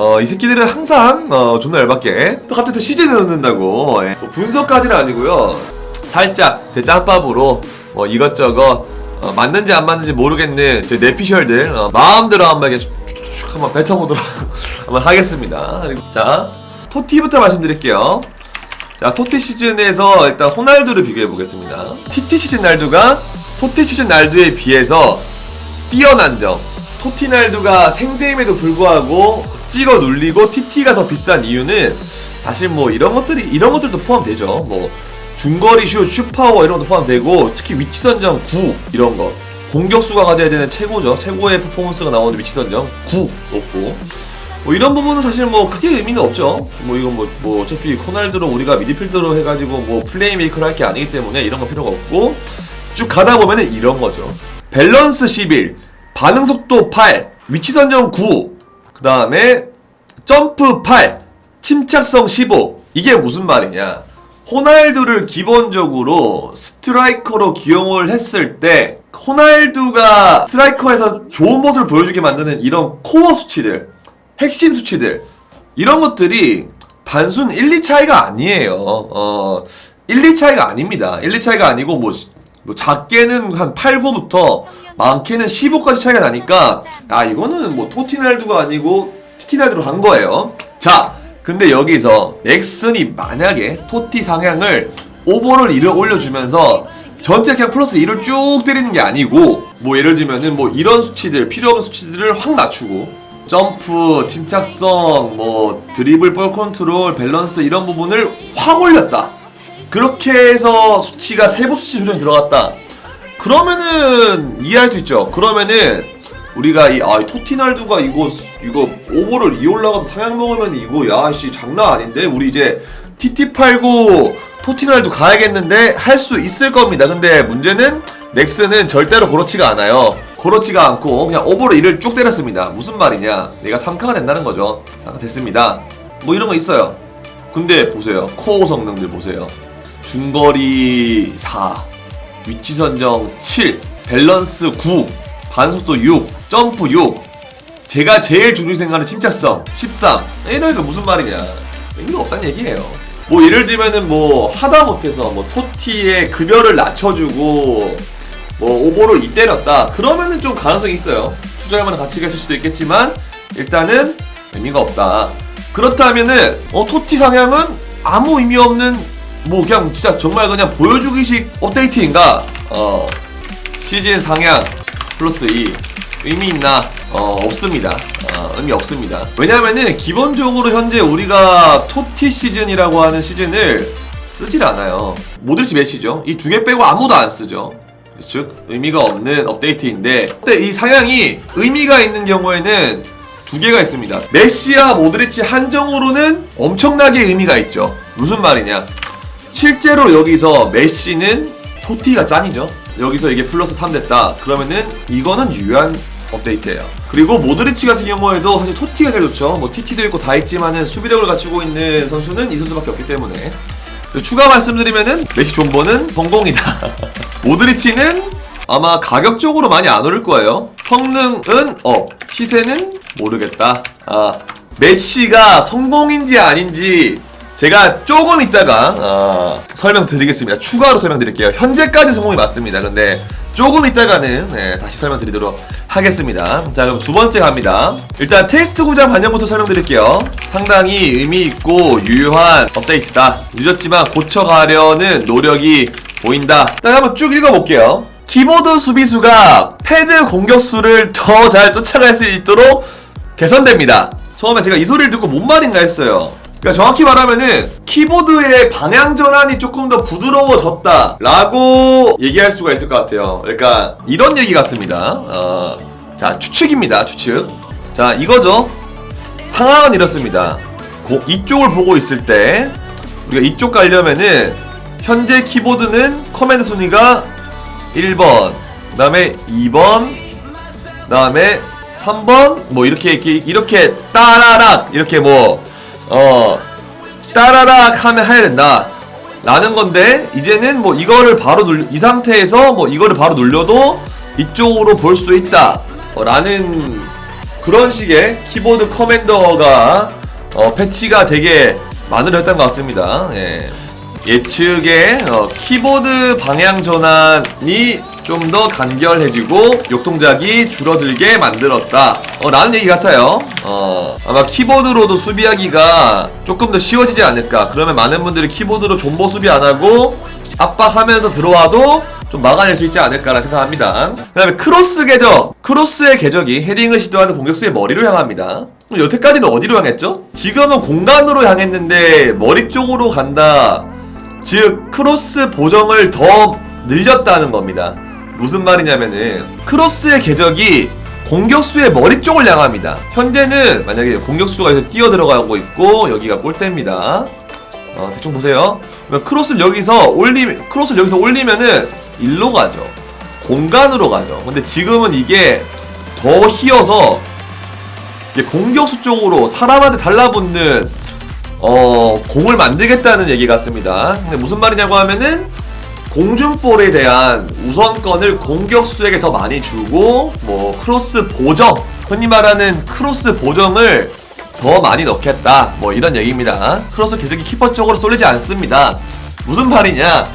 어, 이 새끼들은 항상 어, 존나 열받게. 또 갑자기 또 시즌에 넣는다고. 예. 뭐 분석까지는 아니고요. 살짝 제 짬밥으로 뭐 이것저것 어, 맞는지 안 맞는지 모르겠는 제 내피셜들 어, 마음대로 한번 이렇게 쭉쭉쭉 한번 뱉어보도록 한번 하겠습니다. 자 토티부터 말씀드릴게요. 자 토티 시즌에서 일단 호날두를 비교해 보겠습니다. TT 시즌 날두가 토티 시즌 날두에 비해서 뛰어난 점. 토티날두가 생제임에도 불구하고 찍어 눌리고 TT가 더 비싼 이유는 사실 뭐 이런 것들이 이런 것들도 포함되죠. 뭐 중거리 슛, 슈파워 이런 것도 포함되고 특히 위치 선정 9 이런 거 공격수가 가져야 되는 최고죠. 최고의 퍼포먼스가 나오는 위치 선정 9 높고 뭐 이런 부분은 사실 뭐 크게 의미가 없죠. 뭐 이건 뭐, 뭐 어차피 코날두로 우리가 미드필더로 해가지고 뭐 플레이메이커를 할 게 아니기 때문에 이런 거 필요가 없고 쭉 가다 보면은 이런 거죠. 밸런스 11, 반응 속도 8, 위치 선정 9, 그 다음에 점프 8, 침착성 15. 이게 무슨 말이냐? 호날두를 기본적으로 스트라이커로 기용을 했을 때 호날두가 스트라이커에서 좋은 모습을 보여주게 만드는 이런 코어 수치들, 핵심 수치들 이런 것들이 단순 1, 2 차이가 아니에요. 어, 1, 2 차이가 아닙니다. 1, 2 차이가 아니고 뭐, 뭐 작게는 한 8, 9부터 많게는 15까지 차이가 나니까 아 이거는 뭐 토티날두가 아니고 티티날두로 간 거예요. 자, 근데 여기서 넥슨이 만약에 토티 상향을 오버를 1을 올려주면서 전체 그냥 플러스 1을 쭉 때리는 게 아니고 뭐 예를 들면은 뭐 이런 수치들 필요 없는 수치들을 확 낮추고 점프, 침착성, 뭐 드리블, 볼 컨트롤, 밸런스 이런 부분을 확 올렸다. 그렇게 해서 수치가 세부 수치 조정이 들어갔다. 그러면은 이해할 수 있죠. 그러면은 우리가 이 아, 토티날두가 이거 이거 오버를 이 올라가서 상향 먹으면 이거 야씨 장난 아닌데 우리 이제 TT 팔고 토티날두 가야겠는데 할 수 있을 겁니다. 근데 문제는 넥슨은 절대로 그렇지가 않아요. 그렇지가 않고 그냥 오버로 이를 쭉 때렸습니다. 무슨 말이냐? 내가 3카가 된다는 거죠. 3카 됐습니다. 뭐 이런 거 있어요. 근데 보세요. 코어 성능들 보세요. 중거리 4, 위치 선정 7, 밸런스 9, 반속도 6, 점프 6. 제가 제일 중요시 생각하는 침착성 13. 이러니까 무슨 말이냐? 의미가 없다는 얘기예요. 뭐 예를 들면은 뭐 하다 못해서 뭐 토티의 급여를 낮춰주고 뭐 오버를 이 때렸다. 그러면은 좀 가능성이 있어요. 투자할 만한 가치가 있을 수도 있겠지만 일단은 의미가 없다. 그렇다면은 어 토티 상향은 아무 의미 없는 뭐 그냥 진짜 정말 그냥 보여주기식 업데이트인가? 어 시즌 상향 플러스 2 의미 있나? 어 없습니다. 어, 의미 없습니다. 왜냐면은 기본적으로 현재 우리가 토티 시즌이라고 하는 시즌을 쓰질 않아요. 모드리치 메시죠. 이 두 개 빼고 아무도 안 쓰죠. 즉 의미가 없는 업데이트인데 근데 이 상향이 의미가 있는 경우에는 두 개가 있습니다. 메시와 모드리치 한정으로는 엄청나게 의미가 있죠. 무슨 말이냐? 실제로 여기서 메시는 토티가 짱이죠. 여기서 이게 플러스 3 됐다. 그러면은 이거는 유효한 업데이트예요. 그리고 모드리치 같은 경우에도 사실 토티가 제일 좋죠. 뭐 TT도 있고 다 있지만은 수비력을 갖추고 있는 선수는 이 선수밖에 없기 때문에 추가 말씀드리면은 메시 존버는 성공이다. 모드리치는 아마 가격적으로 많이 안 오를 거예요. 성능은 업, 시세는 모르겠다. 아 메시가 성공인지 아닌지 제가 조금 있다가 어, 설명드리겠습니다. 추가로 설명드릴게요. 현재까지 성공이 맞습니다. 근데 조금 있다가는 네, 다시 설명드리도록 하겠습니다. 자 그럼 두 번째 갑니다. 일단 테스트 구장 반영부터 설명드릴게요. 상당히 의미 있고 유효한 업데이트다. 늦었지만 고쳐가려는 노력이 보인다. 일단 한번 쭉 읽어볼게요. 키보드 수비수가 패드 공격수를 더 잘 쫓아갈 수 있도록 개선됩니다. 처음에 제가 이 소리를 듣고 뭔 말인가 했어요. 그러니까 정확히 말하면은 키보드의 방향 전환이 조금 더 부드러워졌다라고 얘기할 수가 있을 것 같아요. 그러니까 이런 얘기 같습니다. 어, 자 추측입니다. 추측. 자 이거죠. 상황은 이렇습니다. 고- 이쪽을 보고 있을 때 우리가 이쪽 가려면은 현재 키보드는 커맨드 순위가 1번, 그다음에 2번, 그다음에 3번 뭐 이렇게 이렇게 따라락 이렇게 뭐 어 따라락 하면 해야 된다 라는 건데 이제는 뭐 이거를 바로 눌 이 상태에서 뭐 이거를 바로 눌려도 이쪽으로 볼 수 있다 어, 라는 그런 식의 키보드 커맨더가 어, 패치가 되게 만으로 했던 것 같습니다. 예. 예측의 어, 키보드 방향 전환이 좀 더 간결해지고 욕동작이 줄어들게 만들었다. 어, 라는 얘기 같아요. 어, 아마 키보드로도 수비하기가 조금 더 쉬워지지 않을까. 그러면 많은 분들이 키보드로 존버 수비 안 하고 압박하면서 들어와도 좀 막아낼 수 있지 않을까라 생각합니다. 그 다음에 크로스 궤적. 크로스의 궤적이 헤딩을 시도하는 공격수의 머리로 향합니다. 여태까지는 어디로 향했죠? 지금은 공간으로 향했는데 머리 쪽으로 간다. 즉 크로스 보정을 더 늘렸다는 겁니다. 무슨 말이냐면은 크로스의 궤적이 공격수의 머리 쪽을 향합니다. 현재는 만약에 공격수가 여기서 뛰어 들어가고 있고 여기가 골대입니다. 어, 대충 보세요. 크로스를 여기서 올리 크로스를 여기서 올리면은 일로 가죠. 공간으로 가죠. 근데 지금은 이게 더 휘어서 공격수 쪽으로 사람한테 달라붙는 어, 공을 만들겠다는 얘기 같습니다. 근데 무슨 말이냐고 하면은 공중볼에 대한 우선권을 공격수에게 더 많이 주고 뭐 크로스 보정 흔히 말하는 크로스 보정을 더 많이 넣겠다 뭐 이런 얘기입니다. 크로스 계속이 키퍼 쪽으로 쏠리지 않습니다. 무슨 말이냐?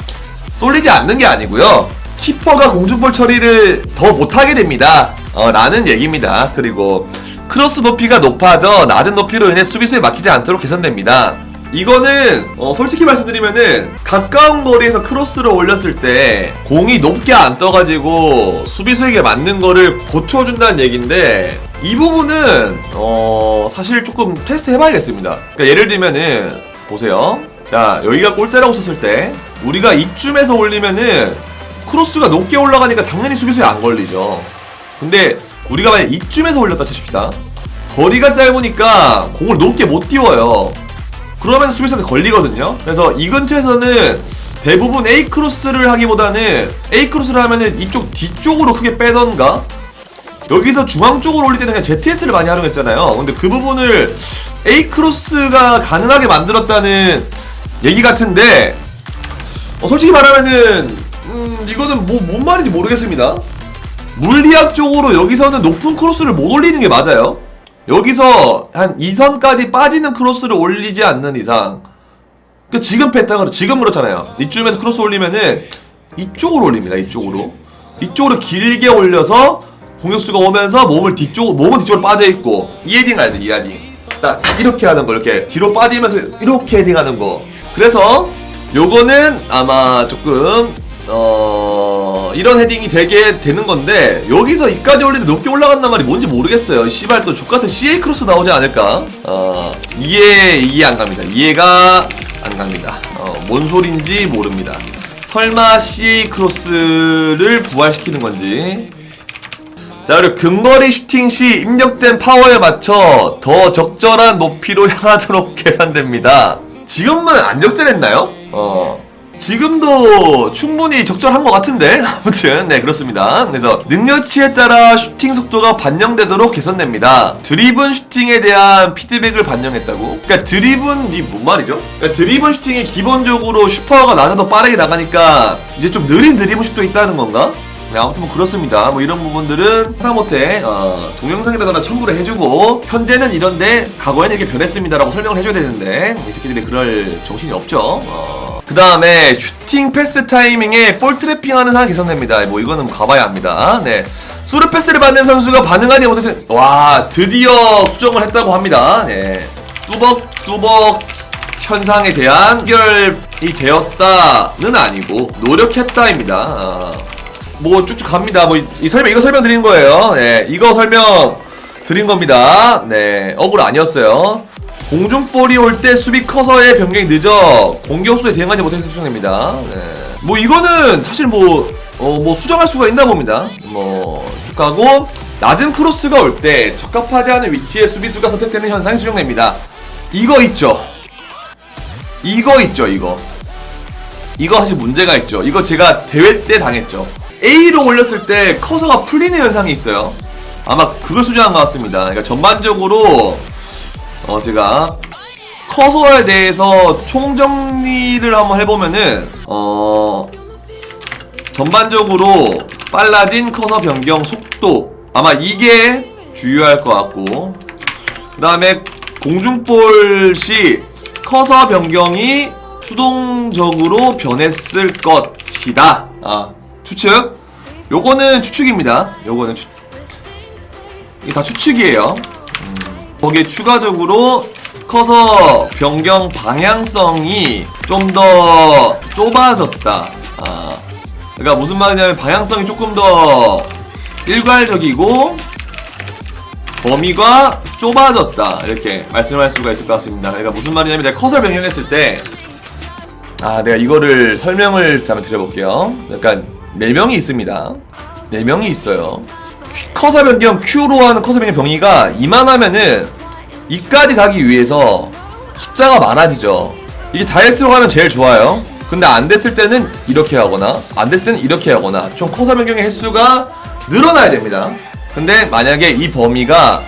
쏠리지 않는 게 아니고요. 키퍼가 공중볼 처리를 더 못하게 됩니다. 어, 라는 얘기입니다. 그리고 크로스 높이가 높아져 낮은 높이로 인해 수비수에 막히지 않도록 개선됩니다. 이거는 어, 솔직히 말씀드리면은 가까운 거리에서 크로스를 올렸을 때 공이 높게 안 떠가지고 수비수에게 맞는 거를 고쳐준다는 얘기인데 이 부분은 어, 사실 조금 테스트 해봐야겠습니다. 그러니까 예를 들면은 보세요. 자 여기가 골대라고 썼을 때 우리가 이쯤에서 올리면은 크로스가 높게 올라가니까 당연히 수비수에 안 걸리죠. 근데 우리가 만약 이쯤에서 올렸다 치십시다. 거리가 짧으니까 공을 높게 못 띄워요. 그러면 수비수한테 걸리거든요. 그래서 이 근처에서는 대부분 A 크로스를 하기보다는 A 크로스를 하면은 이쪽 뒤쪽으로 크게 빼던가 여기서 중앙 쪽으로 올릴 때는 그냥 ZS를 많이 활용했잖아요. 근데 그 부분을 A 크로스가 가능하게 만들었다는 얘기 같은데 어, 솔직히 말하면은 음, 이거는 뭐 뭔 말인지 모르겠습니다. 물리학적으로 여기서는 높은 크로스를 못 올리는 게 맞아요. 여기서 한 2선까지 빠지는 크로스를 올리지 않는 이상 그 지금 패턴으로 지금 그렇잖아요. 이쯤에서 크로스 올리면은 이쪽으로 올립니다. 이쪽으로 이쪽으로 길게 올려서 공격수가 오면서 몸을 뒤쪽 몸은 뒤쪽으로 빠져 있고 이 헤딩 알죠? 이 헤딩 딱 이렇게 하는 거 이렇게 뒤로 빠지면서 이렇게 헤딩하는 거. 그래서 요거는 아마 조금 어 이런 헤딩이 되게 되는 건데 여기서 이까지 올리는데 높게 올라간단 말이 뭔지 모르겠어요. 씨발 또 족같은 CA 크로스 나오지 않을까? 어 이해 이해 안 갑니다. 이해가 안 갑니다. 어뭔 소린지 모릅니다. 설마 CA 크로스를 부활시키는 건지. 자 그리고 근거리 슈팅 시 입력된 파워에 맞춰 더 적절한 높이로 향하도록 계산됩니다. 지금은 안 적절했나요? 어. 지금도 충분히 적절한 것 같은데 아무튼 네 그렇습니다 그래서 능력치에 따라 슈팅 속도가 반영되도록 개선됩니다 드리븐 슈팅에 대한 피드백을 반영했다고 그러니까 드리븐 이 뭔 말이죠 그러니까 드리븐 슈팅이 기본적으로 슈퍼가 낮아도 빠르게 나가니까 이제 좀 느린 드리븐 슛도 있다는 건가 네, 아무튼 뭐 그렇습니다. 뭐 이런 부분들은 하다못해 어, 동영상이라거나 첨부를 해주고 현재는 이런데 과거에는 이렇게 변했습니다라고 설명을 해줘야 되는데 이 새끼들이 그럴 정신이 없죠. 어. 그 다음에 슈팅 패스 타이밍에 볼 트래핑하는 상황 개선됩니다. 뭐 이거는 가봐야 합니다. 네. 수루 패스를 받는 선수가 반응하지 못해서 와 드디어 수정을 했다고 합니다. 네. 뚜벅뚜벅 현상에 대한 해결이 되었다는 아니고 노력했다입니다. 아. 뭐 쭉쭉 갑니다. 뭐 이 설명 이거 설명 드린 거예요. 네, 이거 설명 드린 겁니다. 네, 억울 아니었어요. 공중볼이 올 때 수비 커서의 변경이 늦어 공격수에 대응하지 못해서 수정됩니다. 네. 뭐 이거는 사실 뭐, 어, 뭐 수정할 수가 있나 봅니다. 뭐 쭉 가고 낮은 크로스가 올 때 적합하지 않은 위치에 수비수가 선택되는 현상이 수정됩니다. 이거 있죠. 이거 있죠, 이거. 이거 사실 문제가 있죠. 이거 제가 대회 때 당했죠. A로 올렸을 때 커서가 풀리는 현상이 있어요. 아마 그걸 수정한 것 같습니다. 그러니까 전반적으로 어 제가 커서에 대해서 총정리를 한번 해보면은 어 전반적으로 빨라진 커서 변경 속도 아마 이게 주의할 것 같고 그 다음에 공중볼 시 커서 변경이 수동적으로 변했을 것이다. 아 추측. 요거는 추측입니다. 요거는 추... 이게 다 추측이에요. 음, 거기에 추가적으로 커서 변경 방향성이 좀 더 좁아졌다. 아, 그러니까 무슨 말이냐면 방향성이 조금 더 일괄적이고 범위가 좁아졌다 이렇게 말씀할 수가 있을 것 같습니다. 그러니까 무슨 말이냐면 내가 컷을 변경했을 때 아, 내가 이거를 설명을 한번 드려볼게요. 약간 네 명이 있습니다. 네 명이 있어요. 컷의 변경 Q로 하는 컷의 변경 병이가 이만하면은 이까지 가기 위해서 숫자가 많아지죠. 이게 다이렉트로 가면 제일 좋아요. 근데 안 됐을 때는 이렇게 하거나 안 됐을 때는 이렇게 하거나 총 컷의 변경의 횟수가 늘어나야 됩니다. 근데 만약에 이 범위가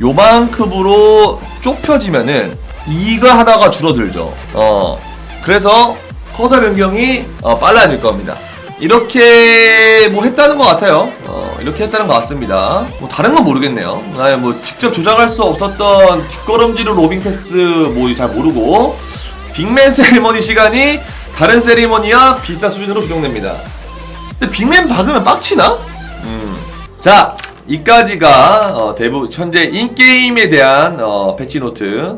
요만큼으로 좁혀지면은 이거 하다가 줄어들죠. 어. 그래서 커서 변경이 어, 빨라질 겁니다. 이렇게 뭐 했다는 것 같아요. 어, 이렇게 했다는 것 같습니다. 뭐 다른 건 모르겠네요. 아예 뭐 직접 조작할 수 없었던 뒷걸음질로 로빙 패스 뭐 잘 모르고 빅맨 세리머니 시간이 다른 세리머니와 비슷한 수준으로 조정됩니다. 근데 빅맨 박으면 빡치나? 음. 자, 이까지가 어, 대부 현재 인게임에 대한 어, 패치 노트.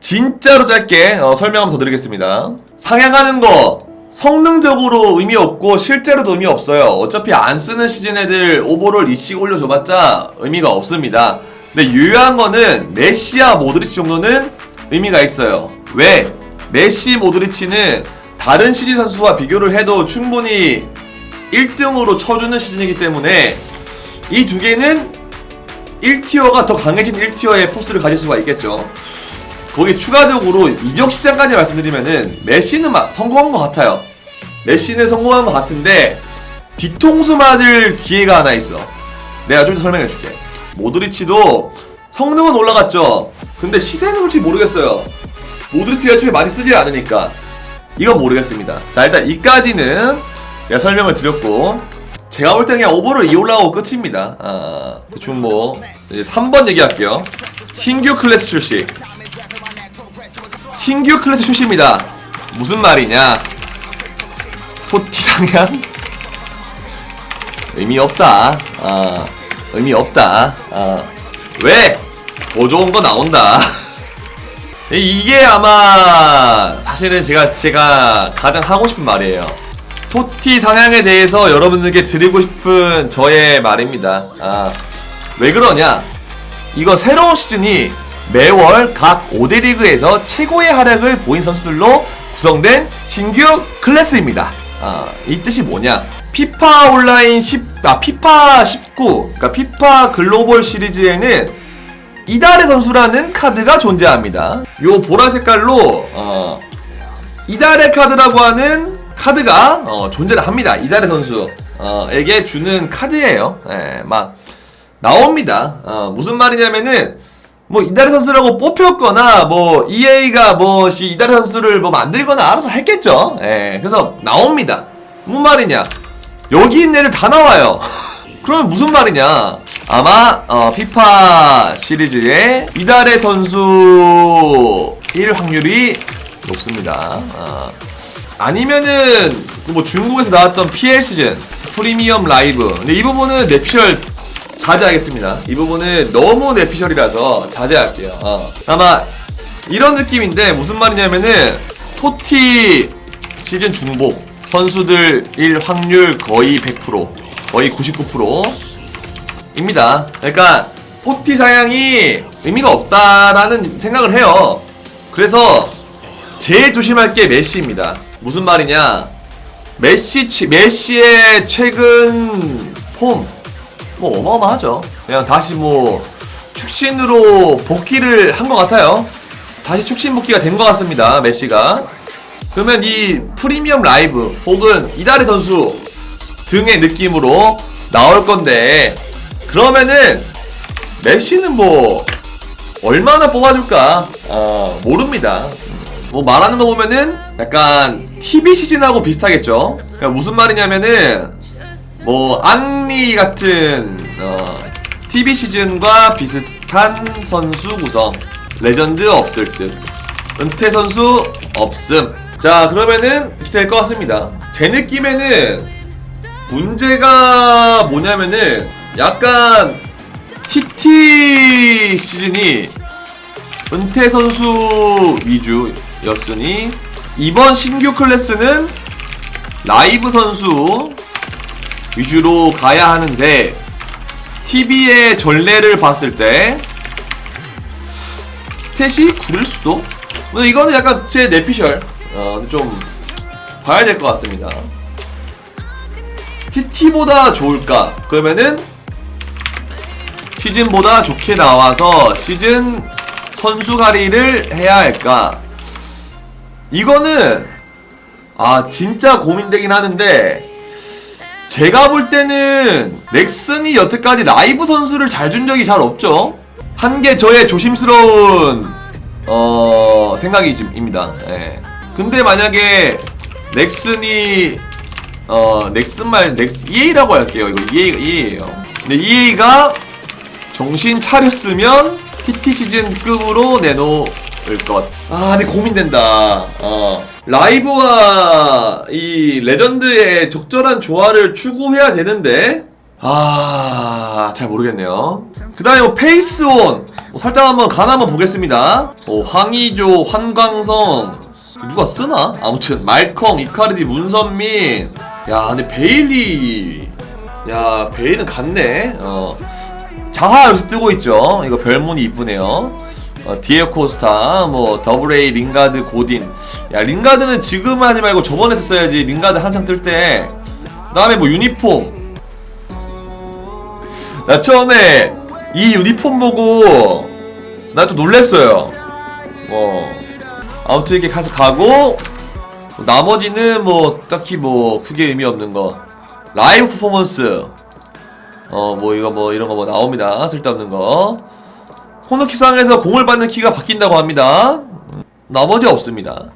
진짜로 짧게 어, 설명 한번 더 드리겠습니다. 상향하는 거 성능적으로 의미 없고 실제로도 의미 없어요. 어차피 안 쓰는 시즌 애들 오버롤 이씩 올려줘봤자 의미가 없습니다. 근데 유효한 거는 메시와 모드리치 정도는 의미가 있어요. 왜? 메시, 모드리치는 다른 시즌 선수와 비교를 해도 충분히 1등으로 쳐주는 시즌이기 때문에 이 두 개는 1티어가 더 강해진 1티어의 포스를 가질 수가 있겠죠. 거기 추가적으로 이적 시장까지 말씀드리면은 메시는 막 성공한 것 같아요. 메시는 성공한 것 같은데 뒤통수 맞을 기회가 하나 있어. 내가 좀 더 설명해 줄게. 모드리치도 성능은 올라갔죠. 근데 시세는 솔직히 모르겠어요. 모드리치가 애초에 많이 쓰지 않으니까 이건 모르겠습니다. 자 일단 이까지는 제가 설명을 드렸고 제가 볼 때 그냥 오버를 2 올라가고 끝입니다. 아, 대충 뭐 이제 3번 얘기할게요. 신규 클래스 출시. 신규 클래스 출시입니다. 무슨 말이냐? 토티 상향? 의미 없다. 아, 의미 없다. 아, 왜? 더 좋은 거 나온다. 이게 아마 사실은 제가 제가 가장 하고 싶은 말이에요. 토티 상향에 대해서 여러분들께 드리고 싶은 저의 말입니다. 아, 왜 그러냐? 이거 새로운 시즌이 매월 각 5대 리그에서 최고의 활약을 보인 선수들로 구성된 신규 클래스입니다. 아, 이 뜻이 뭐냐? 피파 온라인 10, 아, 피파 19, 그러니까 피파 글로벌 시리즈에는 이달의 선수라는 카드가 존재합니다. 요 보라 색깔로 어, 이달의 카드라고 하는 카드가 어, 존재를 합니다. 이달의 선수에게 주는 카드예요. 예, 막 나옵니다. 어, 무슨 말이냐면은 뭐 이달의 선수라고 뽑혔거나 뭐 EA가 뭐시 이달의 선수를 뭐 만들거나 알아서 했겠죠. 예, 그래서 나옵니다. 무슨 말이냐? 여기 있는 애를 다 나와요. 그러면 무슨 말이냐? 아마 어, 피파 시리즈의 이달의 선수 일 확률이 높습니다. 어. 아니면은 뭐 중국에서 나왔던 PL 시즌 프리미엄 라이브. 근데 이 부분은 내피셜 자제하겠습니다. 이 부분은 너무 내피셜이라서 자제할게요. 어. 아마 이런 느낌인데 무슨 말이냐면은 토티 시즌 중복 선수들 일 확률 거의 100% 거의 99% 입니다. 그러니까 토티 사양이 의미가 없다라는 생각을 해요. 그래서 제일 조심할 게 메시입니다. 무슨 말이냐? 메시 취- 메시의 최근 폼 뭐 어마어마하죠. 그냥 다시 뭐 축신으로 복귀를 한 것 같아요. 다시 축신 복귀가 된 것 같습니다. 메시가. 그러면 이 프리미엄 라이브 혹은 이달의 선수 등의 느낌으로 나올 건데 그러면은 메시는 뭐 얼마나 뽑아줄까 어, 모릅니다. 뭐 말하는 거 보면은 약간 TV 시즌하고 비슷하겠죠. 그러니까 무슨 말이냐면은 뭐 앙리 같은 어, TV 시즌과 비슷한 선수 구성. 레전드 없을 듯. 은퇴 선수 없음. 자, 그러면은 될 것 같습니다. 제 느낌에는 문제가 뭐냐면은 약간 TT 시즌이 은퇴 선수 위주였으니 이번 신규 클래스는 라이브 선수 위주로 가야 하는데 TV의 전례를 봤을 때 스탯이 구릴 수도? 근데 이거는 약간 제 내피셜 어, 좀 봐야 될 것 같습니다. TT보다 좋을까? 그러면은 시즌보다 좋게 나와서 시즌 선수 가리를 해야 할까? 이거는 아 진짜 고민되긴 하는데 제가 볼 때는 넥슨이 여태까지 라이브 선수를 잘 준 적이 잘 없죠. 한게 저의 조심스러운 어 생각입니다. 예. 근데 만약에 넥슨이 어 넥슨 말 넥슨 EA라고 할게요. 이거 EA가 EA예요. 근데 EA가 정신 차렸으면 TT 시즌급으로 내놓을 것. 아, 근데 고민된다. 어. 라이브와 이 레전드의 적절한 조화를 추구해야 되는데, 아, 잘 모르겠네요. 그 다음에 뭐 페이스온. 뭐 살짝 한번 간 한번 보겠습니다. 뭐 황의조, 환광성. 누가 쓰나? 아무튼, 말컹, 이카르디, 문선민. 야, 근데 베일리. 야, 베일은 갔네. 어. 자하 여기서 뜨고 있죠. 이거 별문이 이쁘네요. 어, 디에어 코스타, 뭐 더블 A, 링가드, 고딘. 야 링가드는 지금 하지 말고 저번에 썼어야지. 링가드 한창 뜰 때. 그다음에 뭐 유니폼. 나 처음에 이 유니폼 보고 나 또 놀랬어요. 어. 아무튼 이렇게 가서 가고 나머지는 뭐 딱히 뭐 크게 의미 없는 거. 라이브 퍼포먼스. 어, 뭐, 이거 뭐, 이런 거 뭐 나옵니다. 쓸데없는 거. 코너키 상에서 공을 받는 키가 바뀐다고 합니다. 나머지 없습니다.